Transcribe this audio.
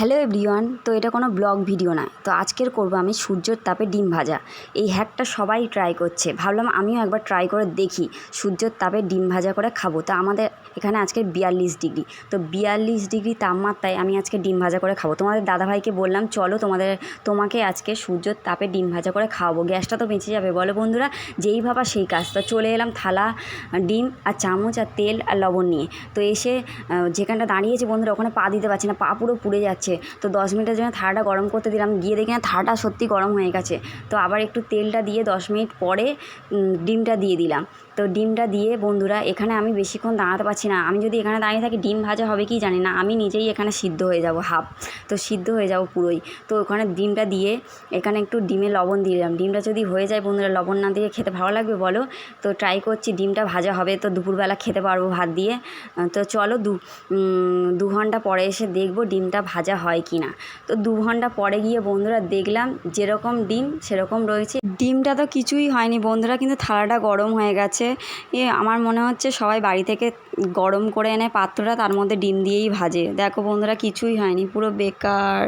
Hello everyone, তো এটা কোনো ব্লগ ভিডিও না। তো আজকের করব আমি সূর্যর তাপে ডিম ভাজা। এই হ্যাকটা সবাই ট্রাই করছে। ভাবলাম আমিও একবার ট্রাই করে দেখি, সূর্যর তাপে ডিম ভাজা করে খাব। তা আমাদের এখানে আজকে বিয়াল্লিশ ডিগ্রি। তো বিয়াল্লিশ ডিগ্রি তাপমাত্রায় আমি আজকে ডিম ভাজা করে খাব। তোমাদের দাদাভাইকে বললাম, চলো তোমাদের, তোমাকে আজকে সূর্যর তাপে ডিম ভাজা করে খাওয়াবো। গ্যাসটা তো বেঁচে যাবে। বলো বন্ধুরা, যেই ভাবা সেই কাজ। তো চলে এলাম থালা, ডিম আর চামচ আর তেল আর লবণ নিয়ে। তো এসে যেখানটা দাঁড়িয়েছে বন্ধুরা, ওখানে পা দিতে পারছি না। পা পুরো পুড়ে যাচ্ছে। তো দশ মিনিটের জন্য থালাটা গরম করতে দিলাম। গিয়ে দেখি না থালাটা সত্যি গরম হয়ে গেছে। তো আবার একটু তেলটা দিয়ে দশ মিনিট পরে ডিমটা দিয়ে দিলাম। তো ডিমটা দিয়ে বন্ধুরা, এখানে আমি বেশিক্ষণ দাঁড়াতে পারছি না। আমি যদি এখানে দাঁড়িয়ে থাকি, ডিম ভাজা হবে কি জানি না। আমি নিজেই এখানে সিদ্ধ হয়ে যাব, হাফ। তো সিদ্ধ হয়ে যাব পুরোই। তো ওখানে ডিমটা দিয়ে এখানে একটু ডিমে লবণ দিলাম। ডিমটা যদি হয়ে যায় বন্ধুরা, লবণ না দিয়ে খেতে ভালো লাগবে বলো? তো ট্রাই করছি, ডিমটা ভাজা হবে। তো দুপুরবেলা খেতে পারব ভাত দিয়ে। তো চলো দু দু ঘণ্টা পরে এসে দেখব ডিমটা ভাজা হয় কি না। তো দু ঘণ্টা পরে গিয়ে বন্ধুরা দেখলাম যেরকম ডিম সেরকম রয়েছে। ডিমটা তো কিছুই হয়নি বন্ধুরা, কিন্তু থালাটা গরম হয়ে গেছে। এ আমার মনে হচ্ছে সবাই বাড়ি থেকে গরম করে এনে পাত্রটা তার মধ্যে ডিম দিয়েই ভাজে। দেখো বন্ধুরা কিছুই হয়নি, পুরো বেকার।